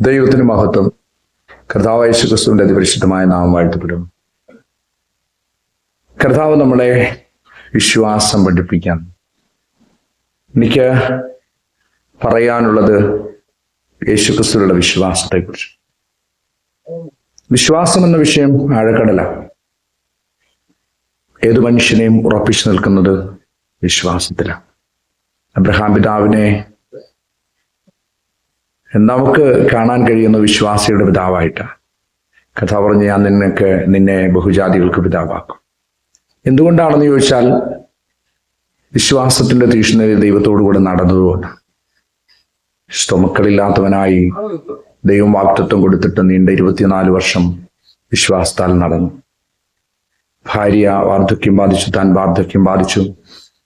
ദൈവത്തിന് മഹത്വം. കർത്താവ് യേശു ക്രിസ്തുവിന്റെ അതിപരിശുദ്ധമായ നാമം വാഴ്ത്തപ്പെടും. കർത്താവ് നമ്മളെ വിശ്വാസം പഠിപ്പിക്കാൻ. എനിക്ക് പറയാനുള്ളത് യേശു ക്രിസ്തുവിലുള്ള വിശ്വാസത്തെക്കുറിച്ച്. വിശ്വാസം എന്ന വിഷയം ആഴക്കടല. ഏതു മനുഷ്യനെയും ഉറപ്പിച്ചു നിൽക്കുന്നത് വിശ്വാസത്തിലാണ്. അബ്രഹാം പിതാവിനെ നമുക്ക് കാണാൻ കഴിയുന്ന വിശ്വാസിയുടെ പിതാവായിട്ടാണ് കഥ പറഞ്ഞ് ഞാൻ നിനക്ക് നിന്നെ ബഹുജാതികൾക്ക് പിതാവാക്കും. എന്തുകൊണ്ടാണെന്ന് ചോദിച്ചാൽ വിശ്വാസത്തിന്റെ തീഷ്ണതയിൽ ദൈവത്തോടു കൂടെ നടന്നതുകൊണ്ട് സ്തുമക്കളില്ലാത്തവനായി ദൈവം വാക്തത്വം കൊടുത്തിട്ട് നീണ്ട ഇരുപത്തിനാല് വർഷം വിശ്വാസത്താൽ നടന്നു. ഭാര്യ വാർദ്ധക്യം ബാധിച്ചു താൻ വാർദ്ധക്യം ബാധിച്ചു.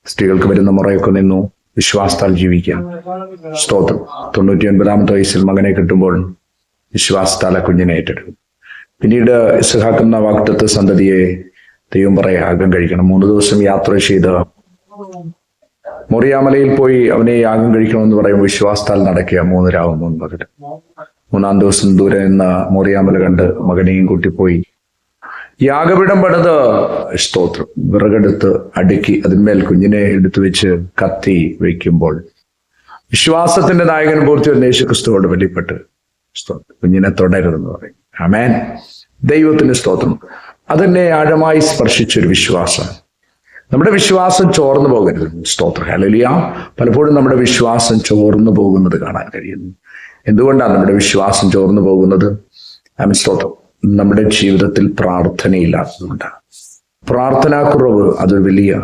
സ്ത്രീകൾക്ക് വരുന്ന മുറയൊക്കെ നിന്നു. വിശ്വാസത്താൽ ജീവിക്കാം സ്തോത്രം. തൊണ്ണൂറ്റി ഒൻപതാമത്തെ വയസ്സിൽ മകനെ കിട്ടുമ്പോൾ വിശ്വാസത്താൽ കുഞ്ഞിനെ ഏറ്റെടുക്കും. പിന്നീട് ഇസ്ഹാക്കുന്ന വാക്തത്വ സന്തതിയെ ദൈവം പറയാ യാഗം കഴിക്കണം. മൂന്ന് ദിവസം യാത്ര ചെയ്ത് മൊറിയാമലയിൽ പോയി അവനെ യാഗം കഴിക്കണമെന്ന് പറയുമ്പോൾ വിശ്വാസത്താൽ നടക്കുക മൂന്ന് പകൽ മൂന്നാം ദിവസം ദൂരെ നിന്ന് മൊറിയാമല കണ്ട് മകനെയും കൂട്ടിപ്പോയി. യാഗപീഠം പണിത്. സ്തോത്രം. വിറകെടുത്ത് അടുക്കി അതിന്മേൽ കുഞ്ഞിനെ എടുത്തു വെച്ച് കത്തി വയ്ക്കുമ്പോൾ വിശ്വാസത്തിന്റെ നായകൻ പൂർത്തി വന്ന യേശു ക്രിസ്തുവോട് വെളിപ്പെട്ട് സ്തോത്രം. കുഞ്ഞിനെ തുടരുതെന്ന് പറയും. അമേൻ ദൈവത്തിന്റെ സ്തോത്രം. അതെന്നെ ആഴമായി സ്പർശിച്ചൊരു വിശ്വാസം. നമ്മുടെ വിശ്വാസം ചോർന്നു പോകരുത്. സ്തോത്രം. ഹലലിയ പലപ്പോഴും നമ്മുടെ വിശ്വാസം ചോർന്നു പോകുന്നത് കാണാൻ കഴിയുന്നു. എന്തുകൊണ്ടാണ് നമ്മുടെ വിശ്വാസം ചോർന്നു പോകുന്നത്? ആമൻ. സ്തോത്രം. നമ്മുടെ ജീവിതത്തിൽ പ്രാർത്ഥനയില്ലാത്തതുകൊണ്ട് പ്രാർത്ഥനാക്കുറവ് അതൊരു വലിയ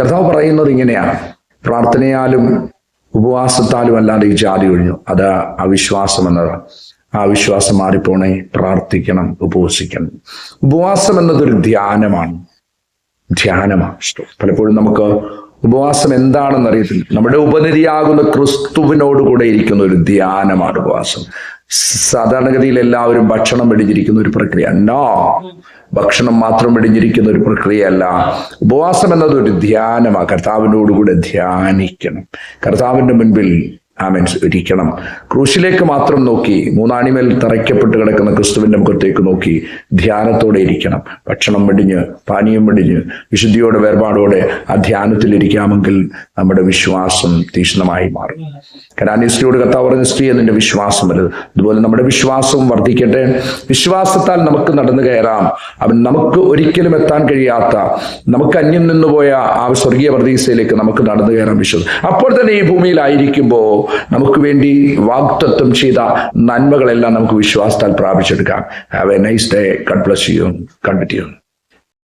കർത്താവ് പറയുന്നത് ഇങ്ങനെയാണ്. പ്രാർത്ഥനയാലും ഉപവാസത്താലും അല്ലാതെ ഈ ജാതി ഒഴിഞ്ഞു. അത് അവിശ്വാസം എന്നതാണ്. ആ വിശ്വാസം മാറിപ്പോണേ പ്രാർത്ഥിക്കണം ഉപവസിക്കണം. ഉപവാസം എന്നതൊരു ധ്യാനമാണ്. ധ്യാനമാണ് പലപ്പോഴും നമുക്ക് ഉപവാസം എന്താണെന്ന് അറിയത്തില്ല നമ്മുടെ ഉപനിധിയാകുന്ന ക്രിസ്തുവിനോട് കൂടെ ഇരിക്കുന്ന ഒരു ധ്യാനമാണ് ഉപവാസം. സാധാരണഗതിയിൽ എല്ലാവരും ഭക്ഷണം വെടിഞ്ഞിരിക്കുന്ന ഒരു പ്രക്രിയ. നോ ഭക്ഷണം മാത്രം വെടിഞ്ഞിരിക്കുന്ന ഒരു പ്രക്രിയയല്ല. ഉപവാസം എന്നത് ഒരു ധ്യാനമാണ്. കർത്താവിനോടുകൂടെ ധ്യാനിക്കണം. കർത്താവിന്റെ മുൻപിൽ ആമൻ. ഇരിക്കണം ക്രൂശിലേക്ക് മാത്രം നോക്കി മൂന്നാണിമേൽ തറയ്ക്കപ്പെട്ട് കിടക്കുന്ന ക്രിസ്തുവിന്റെ മുഖത്തേക്ക് നോക്കി ധ്യാനത്തോടെ ഇരിക്കണം. ഭക്ഷണം വെടിഞ്ഞ് പാനീയം വെടിഞ്ഞ് വിശുദ്ധിയോടെ വേർപാടോടെ ആ ധ്യാനത്തിൽ ഇരിക്കാമെങ്കിൽ നമ്മുടെ വിശ്വാസം തീക്ഷ്ണമായി മാറും. കരാനി സ്ത്രീയോട് കത്താവ് പറഞ്ഞ സ്ത്രീ എന്നിന്റെ വിശ്വാസം വരുത് അതുപോലെ നമ്മുടെ വിശ്വാസവും വർദ്ധിക്കട്ടെ. വിശ്വാസത്താൽ നമുക്ക് നടന്നു കയറാം. അവൻ നമുക്ക് ഒരിക്കലും എത്താൻ കഴിയാത്ത നമുക്ക് അന്യം നിന്നുപോയ ആ സ്വർഗീയ പ്രതീക്ഷയിലേക്ക് നമുക്ക് നടന്നു കയറാം വിശ്വസം. അപ്പോൾ തന്നെ ഈ ഭൂമിയിലായിരിക്കുമ്പോൾ നമുക്ക് വേണ്ടി വാഗ്ദത്വം ചെയ്ത നന്മകളെല്ലാം നമുക്ക് വിശ്വാസത്താൽ പ്രാപിച്ചെടുക്കാം. Have a nice day God ചെയ്യും യു കണ്ടിന്യൂ